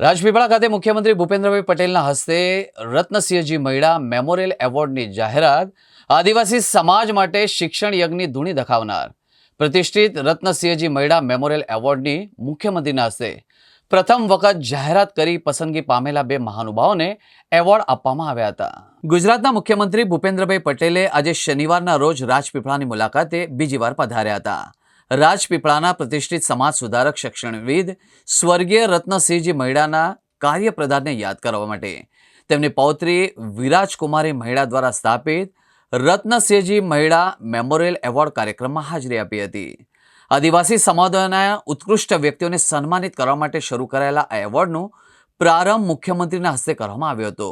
રાજપીપળા ખાતે મુખ્યમંત્રી ભૂપેન્દ્રભાઈ પટેલના હસ્તે રત્નસિંહજી મહિડા મેમોરિયલ એવોર્ડની જાહેરાત આદિવાસી સમાજ માટે શિક્ષણ યજ્ઞની ધૂણી દખાવનાર. પ્રતિષ્ઠિત રત્નસિંહજી મહિડા મેમોરિયલ એવોર્ડની મુખ્યમંત્રીના હસ્તે પ્રથમ વખત જાહેરાત કરી પસંદગી પામેલા બે મહાનુભાવોને એવોર્ડ આપવામાં આવ્યા હતા. ગુજરાતના મુખ્યમંત્રી ભૂપેન્દ્રભાઈ પટેલે આજે શનિવારના રોજ રાજપીપળાની મુલાકાતે બીજી વાર પધાર્યા હતા. રાજપીપળાના પ્રતિષ્ઠિત સમાજ સુધારક શિક્ષણવિદ સ્વર્ગીય રત્નસિંહજી મહિડાના કાર્યપ્રદાનને યાદ કરવા માટે. તેમની પૌત્રી વિરાજકુમારી મહિડા દ્વારા સ્થાપિત રત્નસિંહજી મહિડા મેમોરિયલ એવોર્ડ કાર્યક્રમમાં હાજરી આપી હતી. આદિવાસી સમુદાયના ઉત્કૃષ્ટ વ્યક્તિઓને સન્માનિત કરવા માટે શરૂ કરાયેલા આ એવોર્ડનો પ્રારંભ મુખ્યમંત્રીના હસ્તે કરવામાં આવ્યો હતો.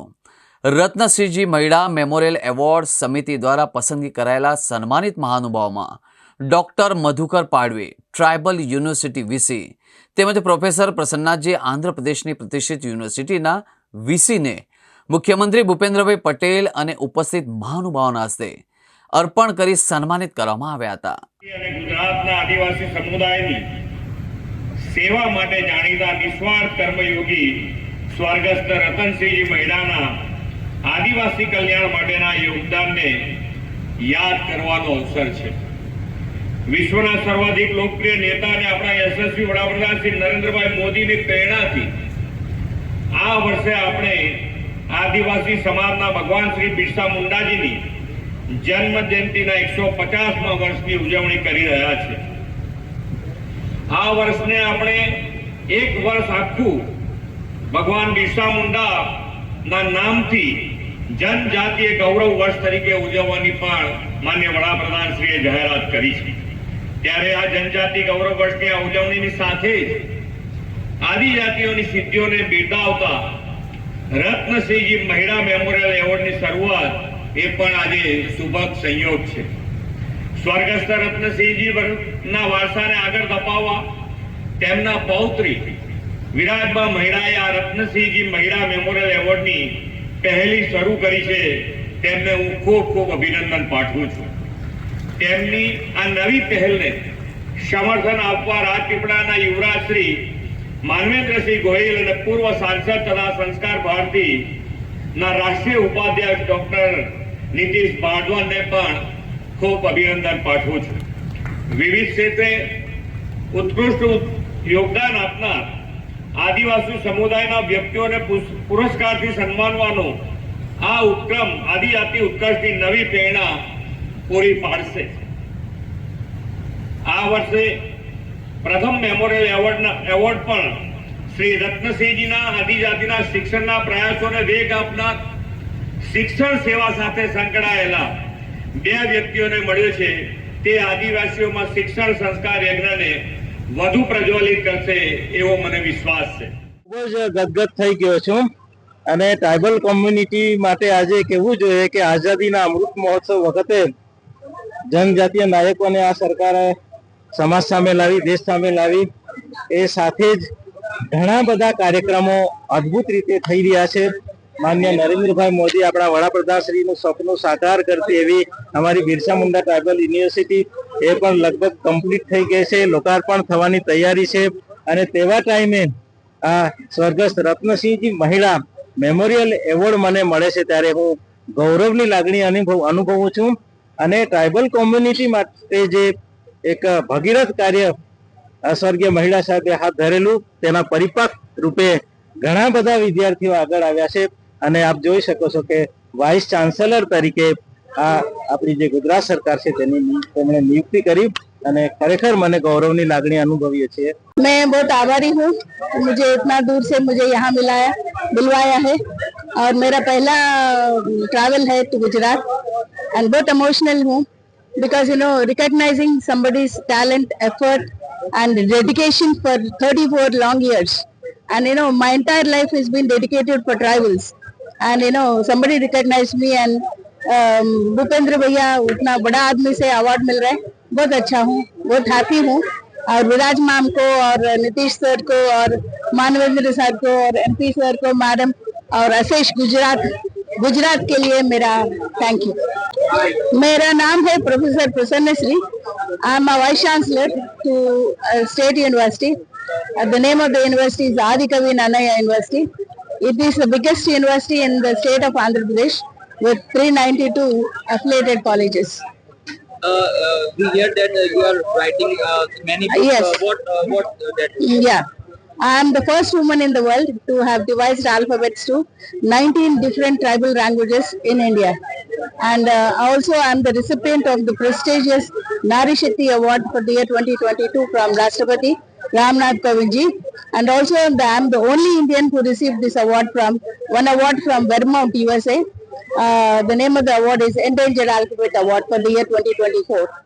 રત્નસિંહજી મહિડા મેમોરિયલ એવોર્ડ સમિતિ દ્વારા પસંદગી કરાયેલા સન્માનિત મહાનુભાવોમાં doctor Madhukar Padve, tribal university V C. તેમજ પ્રોફેસર પ્રસન્નાજી આંધ્રપ્રદેશની પ્રતિષ્ઠિત યુનિવર્સિટીના વીસીને મુખ્યમંત્રી ભૂપેન્દ્રભાઈ પટેલ અને ઉપસ્થિત મહાનુભાવોના હસ્તે અર્પણ કરી સન્માનિત કરવામાં આવ્યા હતા. ગુજરાતના આદિવાસી સમુદાયની સેવા માટે જાણીતા નિસ્વાર્થ કર્મયોગી સ્વર્ગસ્થ રતનસિંહજી મહેડાના આદિવાસી કલ્યાણ માટેના યોગદાનને યાદ કરવાનો અવસર છે. વિશ્વના સર્વાધિક લોકપ્રિય નેતા અને આપણા યશસ્વી વડાપ્રધાન શ્રી નરેન્દ્રભાઈ મોદીની પ્રેરણાથી આ વર્ષે આપણે આદિવાસી સમાજના ભગવાન શ્રી બિરસા મુંડાજીની જન્મ જયંતિના એકસો પચાસમાં વર્ષની ઉજવણી કરી રહ્યા છે. આ વર્ષને આપણે એક વર્ષ આખું ભગવાન બિરસા મુંડા ના નામથી જનજાતીય ગૌરવ વર્ષ તરીકે ઉજવવાની પણ માન્ય વડાપ્રધાન શ્રીએ જાહેરાત કરી છે. ત્યારે આ જનજાતિ ગૌરવ વર્ષની આ ઉજવણીની સાથે જ આદિજાતિઓની સિદ્ધિઓને બિરદાવતા રત્નસિંહજી મહિલા મેમોરિયલ એવોર્ડની શરૂઆત એ પણ આજે સુભગ સંયોગ છે. સ્વર્ગસ્થ રત્નસિંહજી ના વારસાને આગળ ધપાવવા તેમના પૌત્રી વિરાજબા મહિલાએ આ રત્નસિંહજી મહિલા મેમોરિયલ એવોર્ડની પહેલી શરૂ કરી છે. તેમને હું ખૂબ ખૂબ અભિનંદન પાઠવું છું. તેમની આ નવી પહેલને સમર્થન આપવા રાજપીપળાના યુવરાજ શ્રી માનવેન્દ્રસિંહ ગોહિલ અને પૂર્વ સાંસદ તથા સંસ્કાર ભારતી ના રાષ્ટ્રીય ઉપાધ્યક્ષ ડોક્ટર નીતિશ ભારદ્વાજને પણ ખૂબ અભિનંદન પાઠવું છું. વિવિધ ક્ષેત્રે ઉત્કૃષ્ટ યોગદાન આપનાર આદિવાસી સમુદાયના વ્યક્તિઓને પુરસ્કારથી સન્માનવાનો આ ઉપક્રમ આદિજાતિ ઉત્કર્ષની નવી પ્રેરણા પૂરી પાડશે. આ વર્ષે પ્રથમ મેમોરિયલ એવોર્ડના એવોર્ડ પણ શ્રી રત્નસિંહજીના આદિજાતિના શિક્ષણના પ્રયાસોને વેગ આપનાર શિક્ષણ સેવા સાથે સંકળાયેલા બે વ્યક્તિઓને મળ્યો છે. તે આદિવાસીઓમાં શિક્ષણ સંસ્કાર યજ્ઞને વધુ પ્રજ્વલિત કરશે એવો મને વિશ્વાસ છે. ખૂબ જ ગદગદ થઈ ગયો છું અને ટ્રાઇબલ કોમ્યુનિટી માટે આજે કહેવું જોઈએ કે આઝાદીના અમૃત મહોત્સવ વખતે જનજાતીય નાયકોને આ સરકારે સમાજ સામે લાવી, દેશ સામે લાવી, એ સાથે જ ઘણા બધા કાર્યક્રમો અદ્ભુત રીતે થઈ રહ્યા છે. માન્ય નરેન્દ્રભાઈ મોદી આપણા વડાપ્રધાન શ્રીનું સપનું સાકાર કરતી એવી અમારી બિરસા મુંડા ટ્રાઇબલ યુનિવર્સિટી એ પણ લગભગ કમ્પ્લીટ થઈ ગઈ છે. લોકાર્પણ થવાની તૈયારી છે અને તેવા ટાઈમે આ સ્વર્ગસ્થ રત્નસિંહજી મહિલા મેમોરિયલ એવોર્ડ મને મળે છે ત્યારે હું ગૌરવની લાગણી અનુભવ અનુભવું છું. અને ટ્રાઇબલ કોમ્યુનિટી માટે જે એક ભગીરથ કાર્ય આ સ્વર્ગીય મહિલા સાહેબે હાથ ધરેલું તેના પરિપાક રૂપે ઘણા બધા વિદ્યાર્થીઓ આગળ આવ્યા છે અને આપ જોઈ શકો છો કે વાઇસ ચાન્સેલર તરીકે આ આપણી જે ગુજરાત સરકાર છે તેની નિ- તેમણે નિયુક્તિ કરી અને ખરેખર મને ગૌરવની લાગણી અનુભવીએ છીએ मैं बहुत आभारी हूँ मुझे इतना दूर से मुझे यहाँ मिलाया बुलवाया है और मेरा पहला ट्रैवल है टू गुजरात एंड बहुत इमोशनल हूँ because you know recognising somebody's talent effort and dedication for 34 long years and you know my entire life has been dedicated for tribals and you know somebody recognized me and um, Bhupendra भैया उतना बड़ा आदमी से award मिल रहा है बहुत अच्छा हूँ बहुत हैप्पी हूँ और विराज मैम को और नीतीश सर को और मानवेंद्र सर को और एमपी सर को मैडम और अशेष गुजरात गुजरात के लिए मेरा थैंक यू मेरा नाम है professor Prasanna Shri I am vice chancellor to state university Uh, the name of the university is Adikavi Nanaya University. It is the biggest university in the state of Andhra Pradesh with 392 affiliated colleges. Uh, uh, we hear that uh, you are writing uh, many books. Yes. Uh, what uh, what uh, that? Yeah. I am the first woman in the world to have devised alphabets to 19 different tribal languages in India. And uh, also I am the recipient of the prestigious Nari Shakti Award for the year 2022 from Rashtrapati Ramnath Kovindji. And also I am the only Indian who received this award from, one award from Vermont, USA. Uh, the name of the award is Endangered Alphabet Award for the year 2024.